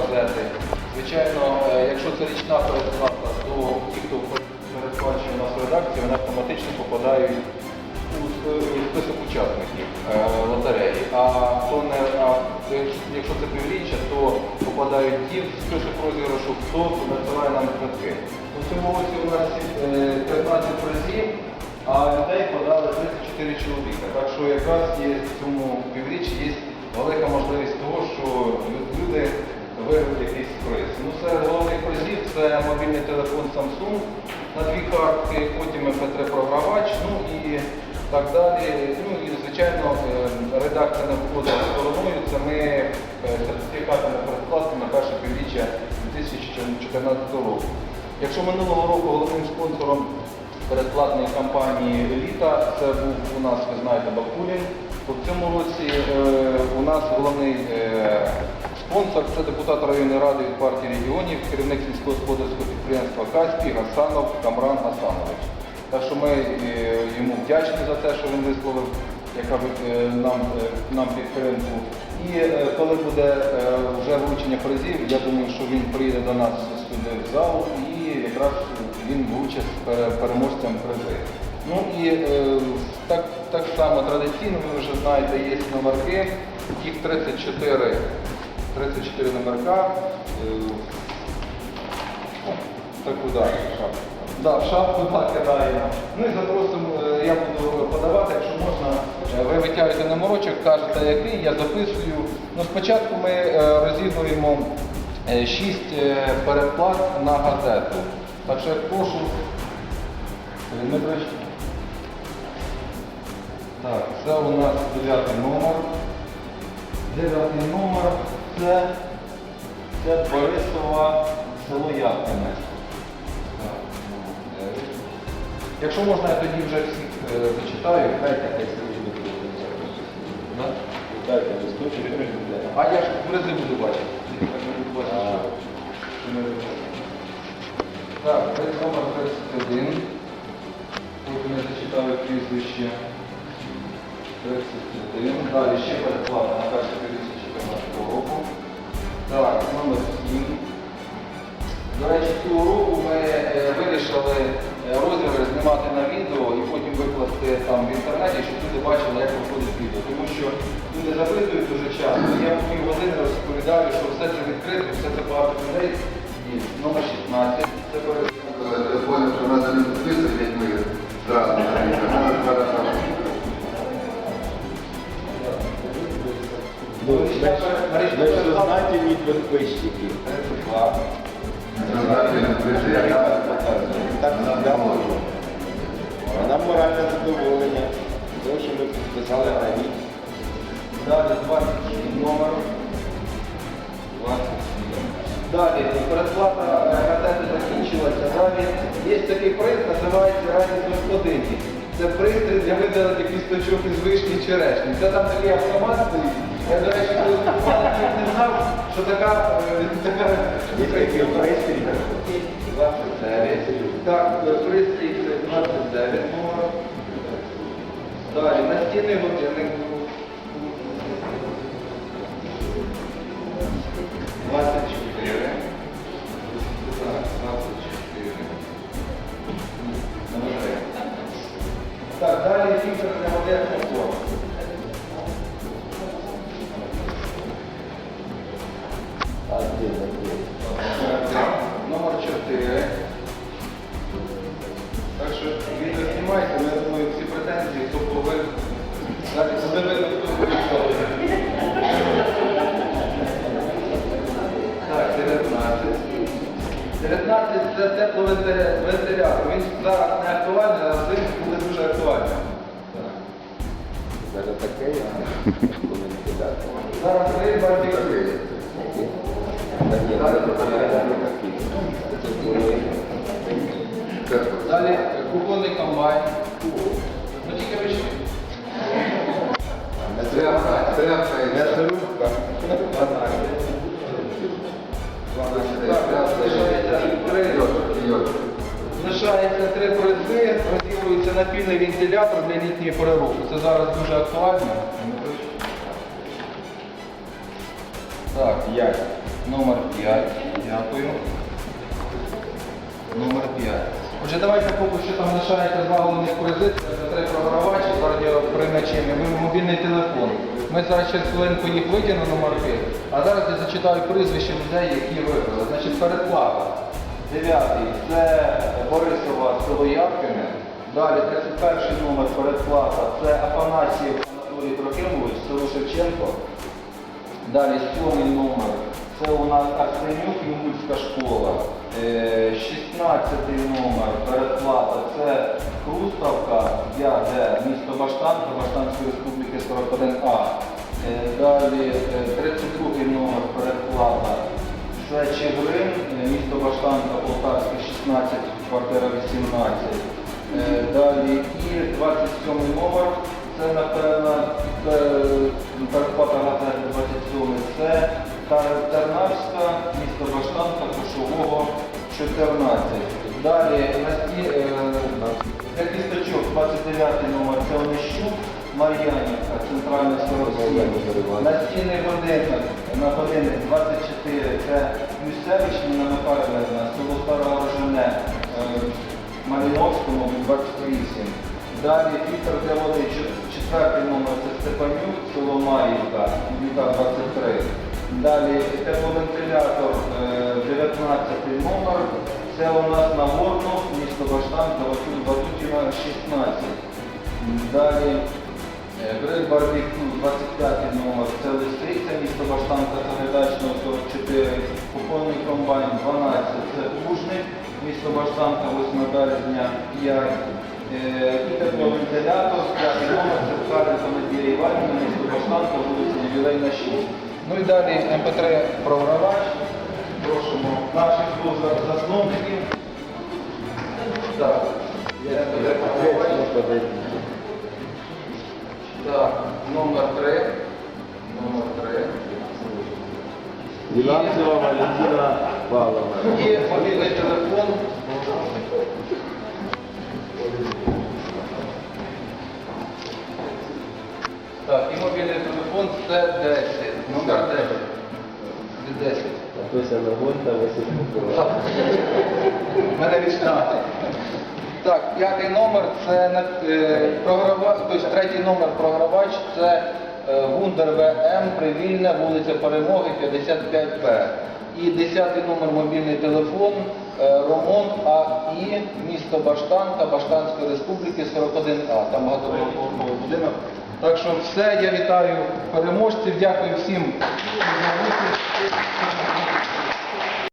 газети. Звичайно, е, якщо це річна передплата, то ті, хто передплачує у нас в редакції, вони автоматично попадають у список учасників е, лотереї. А хто не якщо- це півріччя, то попадають ті в список розіграшу, хто надсилає нам квитки. У цьому році у нас е, 15 призів, а людей подали 34 чоловіка. Так що якраз є в цьому півріччі є велика можливість того, що люди мобільний телефон Samsung на дві картки, потім MP3 програвач, ну і так далі. Ну і звичайно е, редакція не входила стороною. Це ми е, сертифікати на на перше півріччя 2014 року. Якщо минулого року головним спонсором передплатної кампанії Еліта це був у нас, ви знаєте, Бакулін, то в цьому році е, у нас головний е, спонсор це депутат районної ради від партії регіонів, керівник сільськогосподарського підприємства Каспій Гасанов Камран Гасанович. Так що ми е, йому вдячні за те, що він висловив яка е, нам, е, нам підтримку. І коли буде вже вручення призів, я думаю, що він приїде до нас сюди в зал і якраз він вручить пере- переможцям призи. Ну і так, так само традиційно, ви вже знаєте, є номерки, їх 34, 34 номерка. Е, так куди? Шапку. Да, в шапку так кидаємо. Ну і запросимо, е, я буду подавати, якщо можна, е, ви витягуєте номерочок, кажете який, я записую. Ну, спочатку ми розігруємо 6 переплат на газету. Так що я прошу. Сергій Так, це у нас дев'ятий номер. Дев'ятий номер це, це Борисова село Яткине. Якщо можна, я тоді вже всіх е, зачитаю. Дайте хай буде. Дайте листочок. А я ж призи буду бачити. Не. Так, приз номер 31. Потім я зачитаю прізвище. 31. Далі ще переплата на 1 2014 року. Так, номер 7. До речі, цього року ми е, вирішили розміри знімати на відео і потім викласти там в інтернеті, щоб люди бачили, як виходить відео. Тому що люди запитують дуже часто. Я по пів години розповідаю, що все це відкрито, все це багато людей. І номер 16. Ж- ми підписчики. 32. Я. Так завжди можу. А нам моральне задоволення. Тому що ми підписали на рік. Далі 27 номер. 27. Далі передплата газети закінчилася. Далі є такий приз, називається радість господині. Це пристрій для видалення кісточок із вишні черешні. Це там такий автомат стоїть. Я, до речі, коли не знав, що така, е, така Є такий пристрій. 29. Так, пристрій це 29 номер. Далі, настільний годинник. 19 це тепловентилятор. Він зараз не актуальний, але взимку буде дуже актуальний. Зараз таке, а. Зараз три коли Далі кухонний комбайн. Ну тільки вийшли. Тряпка, тряпка М'ясорубка. Залишається три призи, розділується напільний вентилятор для літньої пори року. Це зараз дуже актуально. Так, Як? Номер 5. Дякую. Номер 5. Отже, давайте поки що там лишається два головних призи, це три програвачі з радіоприймачами, мобільний телефон. Ми зараз через хвилинку їх витягнемо номерки, а зараз я зачитаю прізвища людей, які виграли. Значить, передплата. Дев'ятий це Борисова село Явкине. Далі 31 номер передплата це Афанасьєв Анатолій Трохимович, село Шевченко. Далі сьомий номер. Це у нас Арсенюк Юмульська школа. Е, 16 номер передплата. Це Хруставка, я де місто Баштанка, Баштанської республіки 41А. Е, Далі е, 32 номер передплата. Це Чигирин, е, місто Баштанка, Полтавська, 16, квартира 18. Е, Далі і 27 номер. Це напевно пер- передплата газети 27. Це Тар- Тернавська, місто Баштанка, Кошового, 14. Далі на сті, е, кісточок 29 номер це Онищук, Мар'янівка, центральна 47. Настільний годинник на годинник 24 це Юсевич Ніна Михайлівна, село Стара Рожене, е, Маліновському 28. Далі Віктор Делович, четвертий номер це Степанюк, село Маївка, Віка 23. Далі тепловентилятор, е, 19 номер. Це у нас Нагорно, місто Баштанка, Ватут- Ватутіна 16. Далі е, Гриль 25 номер, це Лисиця, місто Баштанка, Загайдачного 44, купонний комбайн 12, це Лужник, місто Баштанка, 8 березня 5. Е, І тепловентилятор, 5 номер, це Ткаренко Надія Іванівна, місто Баштанка, вулиця Ювілейна 6. Ну і далі МП3 програвач. Просимо наших засновників. Так. Я МП3 так, Віланцева Валентина Павловна. І мобільний телефон. Так, і мобільний телефон це 10. Номер 10. Це 10. Хтось Анагонта, Василь. У мене річна. Так, п'ятий номер це е, програва, тобто третій номер програвач це е, Гундер ВМ, Привільне, вулиця Перемоги, 55Б. І десятий номер мобільний телефон е, Ромон АІ, місто Баштанка, Баштанської республіки, 41А. Там багатоповерховий будинок. Так що все, я вітаю переможців, дякую всім.